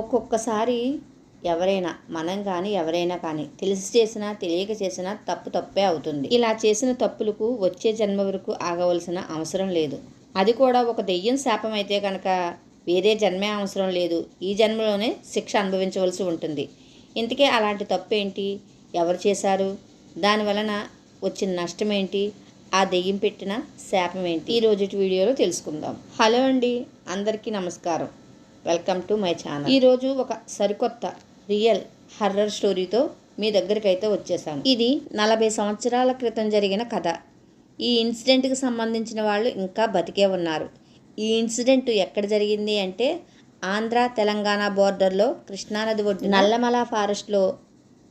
ఒక్కొక్కసారి ఎవరైనా మనం కానీ ఎవరైనా కానీ తెలిసి చేసినా తెలియక చేసినా తప్పు తప్పే అవుతుంది. ఇలా చేసిన తప్పులకు వచ్చే జన్మ వరకు ఆగవలసిన అవసరం లేదు. అది కూడా ఒక దెయ్యం శాపం అయితే కనుక వేరే జన్మే అవసరం లేదు. ఈ జన్మలోనే శిక్ష అనుభవించవలసి ఉంటుంది. ఇంతకే అలాంటి తప్పు ఏంటి? ఎవరు చేశారు? దాని వలన వచ్చిన నష్టం ఏంటి? ఆ దెయ్యం పెట్టిన శాపం ఏంటి? ఈ రోజు వీడియోలో తెలుసుకుందాం. హలో అండి. అందరికీ నమస్కారం. వెల్కమ్ టు మై ఛానల్ ఈరోజు ఒక సరికొత్త రియల్ హర్రర్ స్టోరీతో మీ దగ్గరికి అయితే వచ్చేసాను. ఇది నలభై సంవత్సరాల క్రితం జరిగిన కథ. ఈ ఇన్సిడెంట్కి సంబంధించిన వాళ్ళు ఇంకా బతికే ఉన్నారు. ఈ ఇన్సిడెంట్ ఎక్కడ జరిగింది అంటే ఆంధ్ర తెలంగాణ బోర్డర్లో కృష్ణానది ఒడ్డు నల్లమల ఫారెస్ట్లో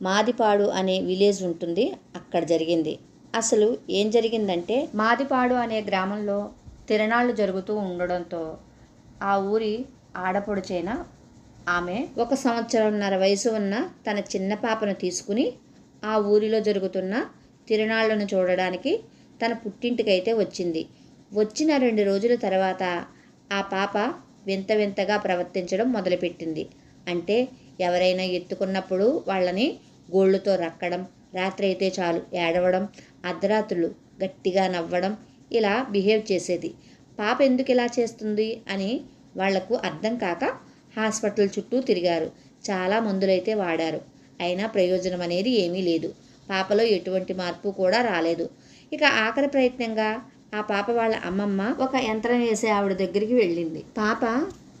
మాదిపాడు అనే విలేజ్ ఉంటుంది. అక్కడ జరిగింది. అసలు ఏం జరిగిందంటే మాదిపాడు అనే గ్రామంలో తిరణాళ్ళు జరుగుతూ ఉండడంతో ఆ ఊరి ఆడపడుచైన ఆమె ఒక సంవత్సరంన్నర వయసు ఉన్న తన చిన్న పాపను తీసుకుని ఆ ఊరిలో జరుగుతున్న తిరునాళ్ళను చూడడానికి తన పుట్టింటికైతే వచ్చింది. వచ్చిన రెండు రోజుల తర్వాత ఆ పాప వింత వింతగా ప్రవర్తించడం మొదలుపెట్టింది. అంటే ఎవరైనా ఎత్తుకున్నప్పుడు వాళ్ళని గోళ్ళతో రక్కడం రాత్రి అయితే చాలు ఏడవడం అర్ధరాత్రులు గట్టిగా నవ్వడం ఇలా బిహేవ్ చేసేది. పాప ఎందుకు ఇలా చేస్తుంది అని వాళ్ళకు అర్థం కాక హాస్పిటల్ చుట్టూ తిరిగారు. చాలా మందులైతే వాడారు. అయినా ప్రయోజనం అనేది ఏమీ లేదు. పాపలో ఎటువంటి మార్పు కూడా రాలేదు. ఇక ఆఖరి ప్రయత్నంగా ఆ పాప వాళ్ళ అమ్మమ్మ ఒక యంత్రం వేసే ఆవిడ దగ్గరికి వెళ్ళింది. పాప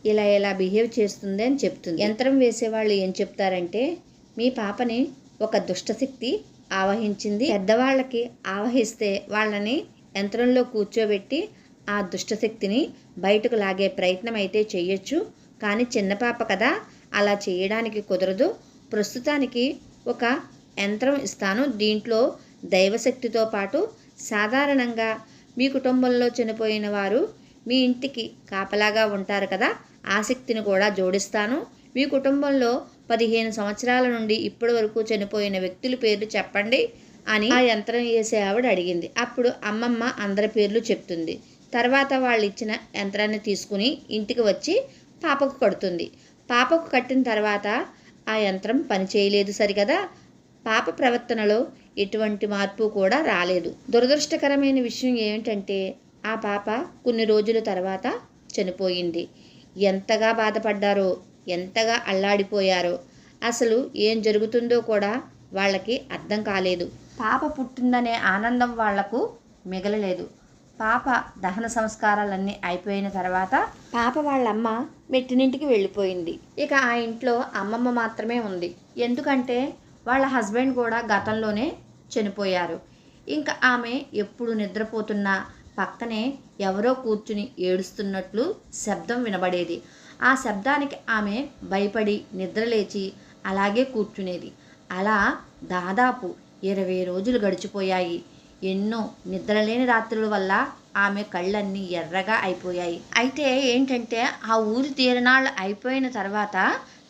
ఇలా ఇలా బిహేవ్ చేస్తుంది? అని చెప్తుంది. యంత్రం వేసేవాళ్ళు ఏం చెప్తారంటే మీ పాపని ఒక దుష్టశక్తి ఆవహించింది. పెద్దవాళ్ళకి ఆవహిస్తే వాళ్ళని యంత్రంలో కూర్చోబెట్టి ఆ దుష్టశక్తిని బయటకు లాగే ప్రయత్నం అయితే చేయొచ్చు. కానీ చిన్న పాప కదా అలా చేయడానికి కుదరదు. ప్రస్తుతానికి ఒక యంత్రం ఇస్తాను. దీంట్లో దైవశక్తితో పాటు సాధారణంగా మీ కుటుంబంలో చనిపోయిన వారు మీ ఇంటికి కాపలాగా ఉంటారు కదా ఆ శక్తిని కూడా జోడిస్తాను. మీ కుటుంబంలో పదిహేను సంవత్సరాల నుండి ఇప్పటి వరకు చనిపోయిన వ్యక్తుల పేర్లు చెప్పండి అని ఆ యంత్రం వేసే ఆవిడ అడిగింది. అప్పుడు అమ్మమ్మ అందరి పేర్లు చెప్తుంది. తర్వాత వాళ్ళు ఇచ్చిన యంత్రాన్ని తీసుకుని ఇంటికి వచ్చి పాపకు కడుతుంది. పాపకు కట్టిన తర్వాత ఆ యంత్రం పని చేయలేదు సరికదా పాప ప్రవర్తనలో ఎటువంటి మార్పు కూడా రాలేదు. దురదృష్టకరమైన విషయం ఏమిటంటే ఆ పాప కొన్ని రోజుల తర్వాత చనిపోయింది. ఎంతగా బాధపడ్డారో ఎంతగా అల్లాడిపోయారో అసలు ఏం జరుగుతుందో కూడా వాళ్ళకి అర్థం కాలేదు. పాప పుట్టిందనే ఆనందం వాళ్ళకు మిగలలేదు. పాప దహన సంస్కారాలన్నీ అయిపోయిన తర్వాత పాప వాళ్ళమ్మ మెట్టినింటికి వెళ్ళిపోయింది. ఇక ఆ ఇంట్లో అమ్మమ్మ మాత్రమే ఉంది. ఎందుకంటే వాళ్ళ హస్బెండ్ కూడా గతంలోనే చనిపోయారు. ఇంకా ఆమె ఎప్పుడు నిద్రపోతున్నా పక్కనే ఎవరో కూర్చుని ఏడుస్తున్నట్లు శబ్దం వినబడేది. ఆ శబ్దానికి ఆమె భయపడి నిద్రలేచి అలాగే కూర్చునేది. అలా దాదాపు ఇరవై రోజులు గడిచిపోయాయి. ఎన్నో నిద్రలేని రాత్రుల వల్ల ఆమె కళ్ళన్నీ ఎర్రగా అయిపోయాయి. అయితే ఏంటంటే ఆ ఊరి తీరనాళ్ళు అయిపోయిన తర్వాత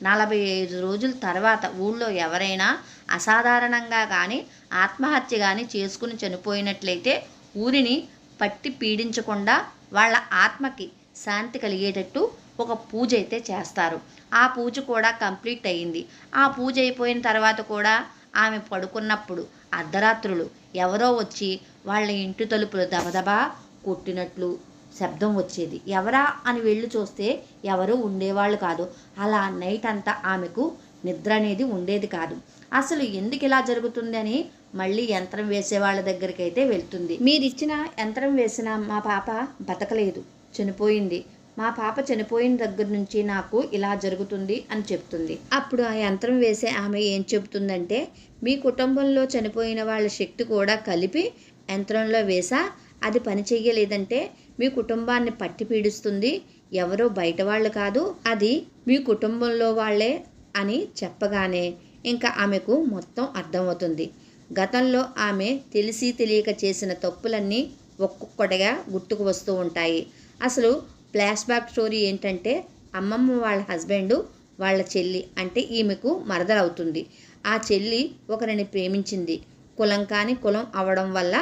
నలభై ఐదు రోజుల తర్వాత ఊళ్ళో ఎవరైనా అసాధారణంగా కానీ ఆత్మహత్య కానీ చేసుకుని చనిపోయినట్లయితే ఊరిని పట్టి పీడించకుండా వాళ్ళ ఆత్మకి శాంతి కలిగేటట్టు ఒక పూజ అయితే చేస్తారు. ఆ పూజ కూడా కంప్లీట్ అయ్యింది ఆ పూజ అయిపోయిన తర్వాత కూడా ఆమె పడుకున్నప్పుడు అర్ధరాత్రులు ఎవరో వచ్చి వాళ్ళ ఇంటి తలుపులు దబదబా కొట్టినట్లు శబ్దం వచ్చేది. ఎవరా అని వెళ్ళి చూస్తే ఎవరు ఉండేవాళ్ళు కాదు. అలా నైట్ అంతా ఆమెకు నిద్ర అనేది ఉండేది కాదు. అసలు ఎందుకు ఇలా జరుగుతుందని మళ్ళీ యంత్రం వేసే వాళ్ళ దగ్గరికి అయితే వెళ్తుంది. మీరిచ్చిన యంత్రం వేసిన మా పాప బతకలేదు. చనిపోయింది. మా పాప చనిపోయిన దగ్గర నుంచి నాకు ఇలా జరుగుతుంది అని చెప్తుంది. అప్పుడు ఆ యంత్రం వేసే ఆమె ఏం చెబుతుందంటే మీ కుటుంబంలో చనిపోయిన వాళ్ళ శక్తి కూడా కలిపి యంత్రంలో వేసా అది పని చెయ్యలేదంటే మీ కుటుంబాన్ని పట్టి పీడిస్తుంది ఎవరో బయట వాళ్ళు కాదు అది మీ కుటుంబంలో వాళ్ళే అని చెప్పగానే ఇంకా ఆమెకు మొత్తం అర్థమవుతుంది. గతంలో ఆమె తెలిసి తెలియక చేసిన తప్పులన్నీ ఒక్కొక్కటిగా గుర్తుకు వస్తూ ఉంటాయి. అసలు ఫ్లాష్ బ్యాక్ స్టోరీ ఏంటంటే అమ్మమ్మ వాళ్ళ హస్బెండ్ వాళ్ళ చెల్లి అంటే ఈమెకు మరదలవుతుంది. ఆ చెల్లి ఒకరిని ప్రేమించింది. కులం కాని కులం అవడం వల్ల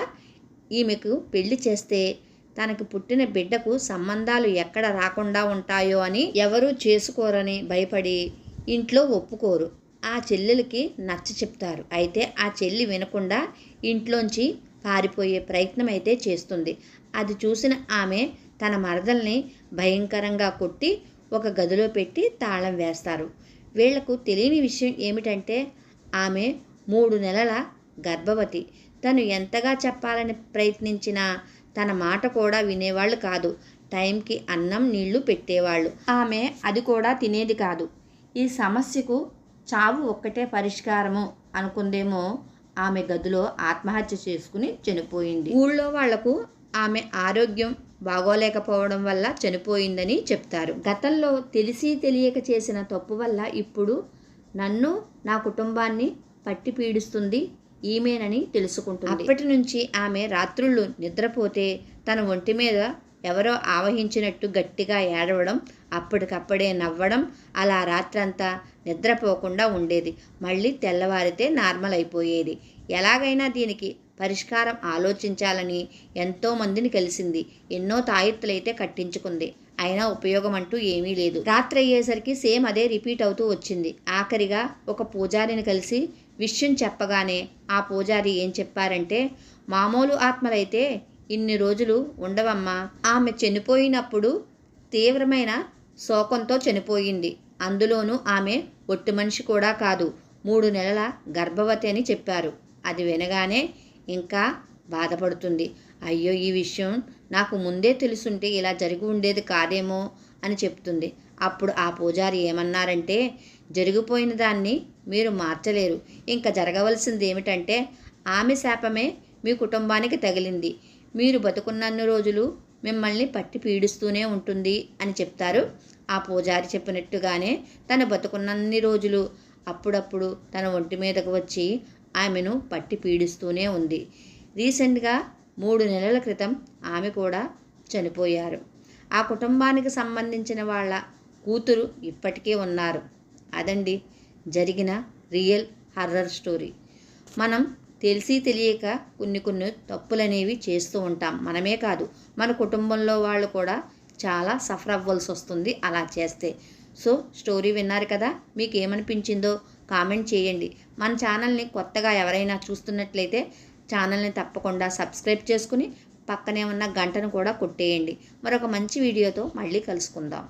ఈమెకు పెళ్ళి చేస్తే తనకి పుట్టిన బిడ్డకు సంబంధాలు ఎక్కడ రాకుండా ఉంటాయో అని ఎవరూ చేసుకోరని భయపడి ఇంట్లో ఒప్పుకోరు. ఆ చెల్లెలకి నచ్చ చెప్తారు. అయితే ఆ చెల్లి వినకుండా ఇంట్లోంచి పారిపోయే ప్రయత్నం అయితే చేస్తుంది. అది చూసిన ఆమె తన మరదల్ని భయంకరంగా కొట్టి ఒక గదిలో పెట్టి తాళం వేస్తారు. వీళ్ళకు తెలియని విషయం ఏమిటంటే ఆమె మూడు నెలల గర్భవతి. తను ఎంతగా చెప్పాలని ప్రయత్నించినా తన మాట కూడా వినేవాళ్ళు కాదు. టైంకి అన్నం నీళ్ళు పెట్టేవాళ్ళు. ఆమె అది కూడా తినేది కాదు. ఈ సమస్యకు చావు ఒక్కటే పరిష్కారము అనుకుందేమో ఆమె గదిలో ఆత్మహత్య చేసుకుని చనిపోయింది. ఊళ్ళో వాళ్ళకు ఆమె ఆరోగ్యం బాగోలేకపోవడం వల్ల చనిపోయిందని చెప్తారు. గతంలో తెలిసి తెలియక చేసిన తప్పు వల్ల ఇప్పుడు నన్ను నా కుటుంబాన్ని పట్టి పీడిస్తుంది ఈమెనని తెలుసుకుంటుంది. అప్పటి నుంచి ఆమె రాత్రుళ్ళు నిద్రపోతే తన ఒంటి మీద ఎవరో ఆవహించినట్టు గట్టిగా ఏడవడం అప్పటికప్పుడే నవ్వడం అలా రాత్రంతా నిద్రపోకుండా ఉండేది. మళ్ళీ తెల్లవారితే నార్మల్ అయిపోయేది. ఎలాగైనా దీనికి పరిష్కారం ఆలోచించాలని ఎంతోమందిని కలిసింది. ఎన్నో తాయెత్తులైతే కట్టించుకుంది. అయినా ఉపయోగం అంటూ ఏమీ లేదు. రాత్రి అయ్యేసరికి సేమ్ అదే రిపీట్ అవుతూ వచ్చింది. ఆఖరిగా ఒక పూజారిని కలిసి విషయం చెప్పగానే ఆ పూజారి ఏం చెప్పారంటే మామూలు ఆత్మలైతే ఇన్ని రోజులు ఉండవమ్మా. ఆమె చనిపోయినప్పుడు తీవ్రమైన శోకంతో చనిపోయింది. అందులోనూ ఆమె ఒట్టి మనిషి కూడా కాదు. మూడు నెలల గర్భవతి అని చెప్పారు. అది వినగానే ఇంకా బాధపడుతుంది. అయ్యో ఈ విషయం నాకు ముందే తెలుసుంటే ఇలా జరిగి ఉండేది కాదేమో అని చెప్తుంది. అప్పుడు ఆ పూజారి ఏమన్నారంటే జరిగిపోయిన దాన్ని మీరు మార్చలేరు. ఇంకా జరగవలసింది ఏమిటంటే ఆమె శాపమే మీ కుటుంబానికి తగిలింది. మీరు బతుకున్నన్ని రోజులు మిమ్మల్ని పట్టి పీడిస్తూనే ఉంటుంది అని చెప్తారు. ఆ పూజారి చెప్పినట్టుగానే తన బతుకున్నన్ని రోజులు అప్పుడప్పుడు తన ఒంటి మీదకు వచ్చి ఆమెను పట్టి పీడిస్తూనే ఉంది. రీసెంట్గా మూడు నెలల క్రితం ఆమె కూడా చనిపోయారు. ఆ కుటుంబానికి సంబంధించిన వాళ్ళ కూతురు ఇప్పటికే ఉన్నారు. అదండి జరిగిన రియల్ హర్రర్ స్టోరీ. మనం తెలిసి తెలియక కొన్ని కొన్ని తప్పులనేవి చేస్తూ ఉంటాం. మనమే కాదు మన కుటుంబంలో వాళ్ళు కూడా చాలా సఫర్ అవ్వాల్సి వస్తుంది అలా చేస్తే. సో స్టోరీ విన్నారు కదా మీకు ఏమనిపించిందో కామెంట్ చేయండి. మన ఛానల్ని కొత్తగా ఎవరైనా చూస్తున్నట్లయితే ఛానల్ని తప్పకుండా సబ్స్క్రైబ్ చేసుకుని పక్కనే ఉన్న గంటను కూడా కొట్టేయండి. మరొక మంచి వీడియోతో మళ్ళీ కలుసుకుందాం.